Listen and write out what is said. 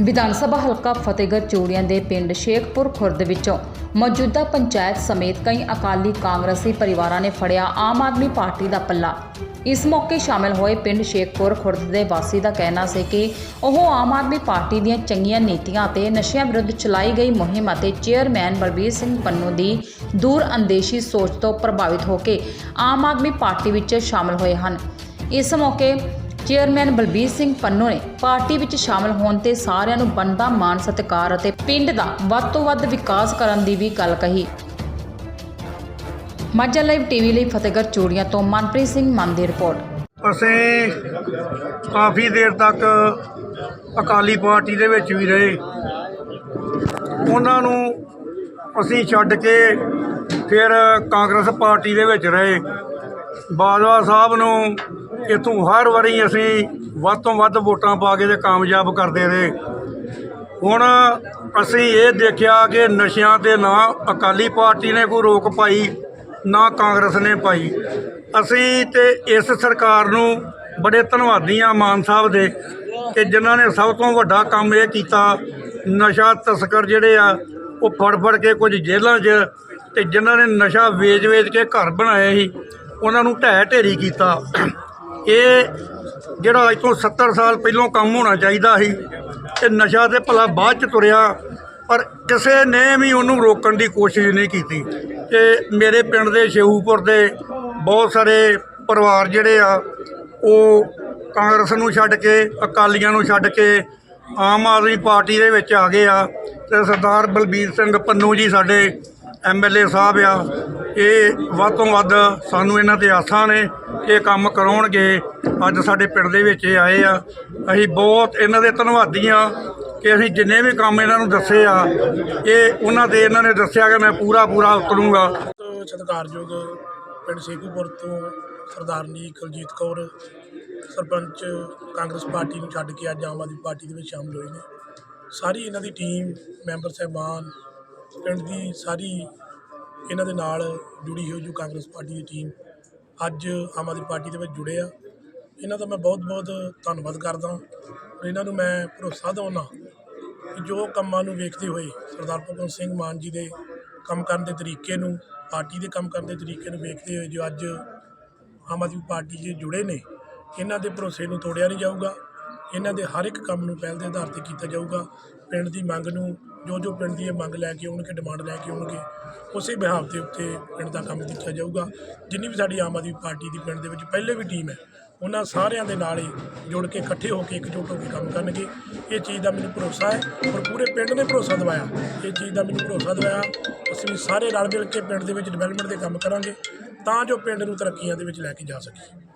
ਵਿਧਾਨ ਸਭਾ ਹਲਕਾ ਫਤਿਹਗੜ੍ਹ ਚੂੜੀਆਂ ਦੇ ਪਿੰਡ ਸ਼ੇਖਪੁਰ ਖੁਰਦ ਵਿੱਚੋਂ ਮੌਜੂਦਾ ਪੰਚਾਇਤ ਸਮੇਤ ਕਈ ਅਕਾਲੀ ਕਾਂਗਰਸੀ ਪਰਿਵਾਰਾਂ ਨੇ ਫੜਿਆ ਆਮ ਆਦਮੀ ਪਾਰਟੀ ਦਾ ਪੱਲਾ। ਇਸ ਮੌਕੇ ਸ਼ਾਮਲ ਹੋਏ ਪਿੰਡ ਸ਼ੇਖਪੁਰ ਖੁਰਦ ਦੇ ਵਾਸੀ ਦਾ ਕਹਿਣਾ ਸੀ ਕਿ ਉਹ ਆਮ ਆਦਮੀ ਪਾਰਟੀ ਦੀਆਂ ਚੰਗੀਆਂ ਨੀਤੀਆਂ ਅਤੇ ਨਸ਼ਿਆਂ ਵਿਰੁੱਧ ਚਲਾਈ ਗਈ ਮੁਹਿੰਮ ਅਤੇ ਚੇਅਰਮੈਨ ਬਲਬੀਰ ਸਿੰਘ ਪੰਨੂ ਦੀ ਦੂਰ ਅੰਦੇਸ਼ੀ ਸੋਚ ਤੋਂ ਪ੍ਰਭਾਵਿਤ ਹੋ ਕੇ ਆਮ ਆਦਮੀ ਪਾਰਟੀ ਵਿੱਚ ਸ਼ਾਮਲ ਹੋਏ ਹਨ। ਇਸ ਮੌਕੇ ਚੇਅਰਮੈਨ ਬਲਬੀਰ ਸਿੰਘ ਪੰਨੂ ਨੇ ਪਾਰਟੀ ਵਿੱਚ ਸ਼ਾਮਲ ਹੋਣ ਤੇ ਸਾਰਿਆਂ ਨੂੰ ਬਣਦਾ ਮਾਣ ਸਤਿਕਾਰ ਅਤੇ ਪਿੰਡ ਦਾ ਵੱਧ ਤੋਂ ਵੱਧ ਵਿਕਾਸ ਕਰਨ ਦੀ ਵੀ ਗੱਲ ਕਹੀ। ਮਾਝਾ ਲਾਈਵ ਟੀਵੀ ਲਈ ਫਤਿਹਗੜ੍ਹ ਚੂੜੀਆਂ ਤੋਂ ਮਨਪ੍ਰੀਤ ਸਿੰਘ ਮੰਨ ਦੀ ਰਿਪੋਰਟ। ਅਸੀਂ ਕਾਫੀ ਦੇਰ ਤੱਕ ਅਕਾਲੀ ਪਾਰਟੀ ਦੇ ਵਿੱਚ ਵੀ ਰਹੇ। ਉਹਨਾਂ ਨੂੰ ਅਸੀਂ ਛੱਡ ਕੇ ਫਿਰ ਕਾਂਗਰਸ ਪਾਰਟੀ ਦੇ ਵਿੱਚ ਰਹੇ। ਬਾਜਵਾ ਸਾਹਿਬ ਨੂੰ ਇਥੋਂ ਹਰ ਵਾਰੀ ਅਸੀਂ ਵੱਧ ਤੋਂ ਵੱਧ ਵੋਟਾਂ ਪਾ ਕੇ ਤੇ ਕਾਮਯਾਬ ਕਰਦੇ ਰਹੇ। ਹੁਣ ਅਸੀਂ ਇਹ ਦੇਖਿਆ ਕਿ ਨਸ਼ਿਆਂ ਤੇ ਨਾ ਅਕਾਲੀ ਪਾਰਟੀ ਨੇ ਕੋਈ ਰੋਕ ਪਾਈ, ਨਾ ਕਾਂਗਰਸ ਨੇ ਪਾਈ। ਅਸੀਂ ਤੇ ਇਸ ਸਰਕਾਰ ਨੂੰ ਬੜੇ ਧੰਨਵਾਦੀ ਆ ਮਾਨ ਸਾਹਿਬ ਦੇ ਕਿ ਜਿਨ੍ਹਾਂ ਨੇ ਸਭ ਤੋਂ ਵੱਡਾ ਕੰਮ ਇਹ ਕੀਤਾ। ਨਸ਼ਾ ਤਸਕਰ ਜਿਹੜੇ ਆ, ਉਹ ਫੜ ਫੜ ਕੇ ਕੁਝ ਜੇਲ੍ਹਾਂ 'ਚ ਤੇ ਜਿਨ੍ਹਾਂ ਨੇ ਨਸ਼ਾ ਵੇਚ-ਵੇਚ ਕੇ ਘਰ ਬਣਾਏ ਸੀ, ਉਹਨਾਂ ਨੂੰ ਢਹਿ ਢੇਰੀ ਕੀਤਾ। ਇਹ ਜਿਹੜਾ ਅੱਜ ਤੋਂ 70 ਸਾਲ ਪਹਿਲਾਂ ਕੰਮ ਹੋਣਾ ਚਾਹੀਦਾ ਸੀ ਤੇ ਨਸ਼ਾ ਤੇ ਭਲਾ ਬਾਅਦ ਚ ਤੁਰਿਆ, ਪਰ ਕਿਸੇ ਨੇ ਵੀ ਉਹਨੂੰ ਰੋਕਣ ਦੀ ਕੋਸ਼ਿਸ਼ ਨਹੀਂ ਕੀਤੀ। ਤੇ ਮੇਰੇ ਪਿੰਡ ਦੇ ਸ਼ੇਹੂਪੁਰ ਦੇ ਬਹੁਤ ਸਾਰੇ ਪਰਿਵਾਰ ਜਿਹੜੇ ਆ, ਉਹ ਕਾਂਗਰਸ ਨੂੰ ਛੱਡ ਕੇ, ਅਕਾਲੀਆਂ ਨੂੰ ਛੱਡ ਕੇ ਆਮ ਆਦਮੀ ਪਾਰਟੀ ਦੇ ਵਿੱਚ ਆ ਗਏ ਆ ਤੇ ਸਰਦਾਰ ਬਲਬੀਰ ਸਿੰਘ ਪੰਨੂ ਜੀ ਸਾਡੇ ਐਮਐਲਏ ਸਾਹਿਬ ਆ, ਇਹ ਵੱਧ ਤੋਂ ਵੱਧ ਸਾਨੂੰ ਇਹਨਾਂ ਤੇ ਆਸਾਂ ਨੇ ਕਿ ਇਹ ਕੰਮ ਕਰਾਉਣਗੇ। ਅੱਜ ਸਾਡੇ ਪਿੰਡ ਦੇ ਵਿੱਚ ਇਹ ਆਏ ਆ। ਅਸੀਂ ਬਹੁਤ ਇਹਨਾਂ ਦੇ ਧੰਨਵਾਦੀ ਆ ਕਿ ਅਸੀਂ ਜਿੰਨੇ ਵੀ ਕੰਮ ਇਹਨਾਂ ਨੂੰ ਦੱਸੇ ਆ, ਇਹ ਉਹਨਾਂ ਦੇ ਇਹਨਾਂ ਨੇ ਦੱਸਿਆ ਕਿ ਮੈਂ ਪੂਰਾ ਪੂਰਾ ਉਤਰੂੰਗਾ। ਸਤਿਕਾਰਯੋਗ ਪਿੰਡ ਸ਼ੇਖੂਪੁਰ ਤੋਂ ਸਰਦਾਰਨੀ ਕੁਲਜੀਤ ਕੌਰ, ਸਰਪੰਚ ਕਾਂਗਰਸ ਪਾਰਟੀ ਨੂੰ ਛੱਡ ਕੇ ਅੱਜ ਆਮ ਆਦਮੀ ਪਾਰਟੀ ਦੇ ਵਿੱਚ ਸ਼ਾਮਲ ਹੋਏ ਨੇ। ਸਾਰੀ ਇਹਨਾਂ ਦੀ ਟੀਮ ਮੈਂਬਰ ਸਾਹਿਬਾਨ ਪਿੰਡ ਦੀ ਸਾਰੀ ਇਹਨਾਂ ਦੇ ਨਾਲ ਜੁੜੀ ਹੋਈ ਜੋ ਕਾਂਗਰਸ ਪਾਰਟੀ ਦੀ ਟੀਮ ਅੱਜ ਆਮ ਆਦਮੀ ਪਾਰਟੀ ਦੇ ਵਿੱਚ ਜੁੜੇ ਆ। ਇਹਨਾਂ ਦਾ ਮੈਂ ਬਹੁਤ ਬਹੁਤ ਧੰਨਵਾਦ ਕਰਦਾ ਔਰ ਇਹਨਾਂ ਨੂੰ ਮੈਂ ਭਰੋਸਾ ਦਿਵਾਉਣਾ ਕਿ ਜੋ ਕੰਮਾਂ ਨੂੰ ਵੇਖਦੇ ਹੋਏ ਸਰਦਾਰ ਭਗਵੰਤ ਸਿੰਘ ਮਾਨ ਜੀ ਦੇ ਕੰਮ ਕਰਨ ਦੇ ਤਰੀਕੇ ਨੂੰ, ਪਾਰਟੀ ਦੇ ਕੰਮ ਕਰਨ ਦੇ ਤਰੀਕੇ ਨੂੰ ਵੇਖਦੇ ਹੋਏ ਜੋ ਅੱਜ ਆਮ ਆਦਮੀ ਪਾਰਟੀ 'ਚ ਜੁੜੇ ਨੇ, ਇਹਨਾਂ ਦੇ ਭਰੋਸੇ ਨੂੰ ਤੋੜਿਆ ਨਹੀਂ ਜਾਊਗਾ। ਇਹਨਾਂ ਦੇ ਹਰ ਇੱਕ ਕੰਮ ਨੂੰ ਪਹਿਲ ਦੇ ਆਧਾਰ ਤੇ ਕੀਤਾ ਜਾਊਗਾ। ਪਿੰਡ ਦੀ ਮੰਗ ਨੂੰ ਜੋ ਜੋ ਪਿੰਡ ਦੀ ਇਹ ਮੰਗ ਲੈ ਕੇ ਆਉਣਗੇ ਡਿਮਾਂਡ ਲੈ ਕੇ ਆਉਣਗੇ, ਉਸੇ ਬਿਹਾਵ ਦੇ ਉੱਤੇ ਪਿੰਡ ਦਾ ਕੰਮ ਕੀਤਾ ਜਾਊਗਾ। ਜਿੰਨੀ ਵੀ ਸਾਡੀ ਆਮ ਆਦਮੀ ਪਾਰਟੀ ਦੀ ਪਿੰਡ ਦੇ ਵਿੱਚ ਪਹਿਲੇ ਵੀ ਟੀਮ ਹੈ, ਉਹਨਾਂ ਸਾਰਿਆਂ ਦੇ ਨਾਲ ਹੀ ਜੁੜ ਕੇ ਇਕੱਠੇ ਹੋ ਕੇ ਇਕਜੁੱਟ ਹੋ ਕੇ ਕੰਮ ਕਰਨਗੇ। ਇਹ ਚੀਜ਼ ਦਾ ਮੈਨੂੰ ਭਰੋਸਾ ਹੈ ਔਰ ਪੂਰੇ ਪਿੰਡ ਨੇ ਭਰੋਸਾ ਦਿਵਾਇਆ। ਇਹ ਚੀਜ਼ ਦਾ ਮੈਨੂੰ ਭਰੋਸਾ ਦਿਵਾਇਆ। ਅਸੀਂ ਸਾਰੇ ਰਲ ਮਿਲ ਕੇ ਪਿੰਡ ਦੇ ਵਿੱਚ ਡਿਵੈਲਪਮੈਂਟ ਦੇ ਕੰਮ ਕਰਾਂਗੇ, ਤਾਂ ਜੋ ਪਿੰਡ ਨੂੰ ਤਰੱਕੀਆਂ ਦੇ ਵਿੱਚ ਲੈ ਕੇ ਜਾ ਸਕੀਏ।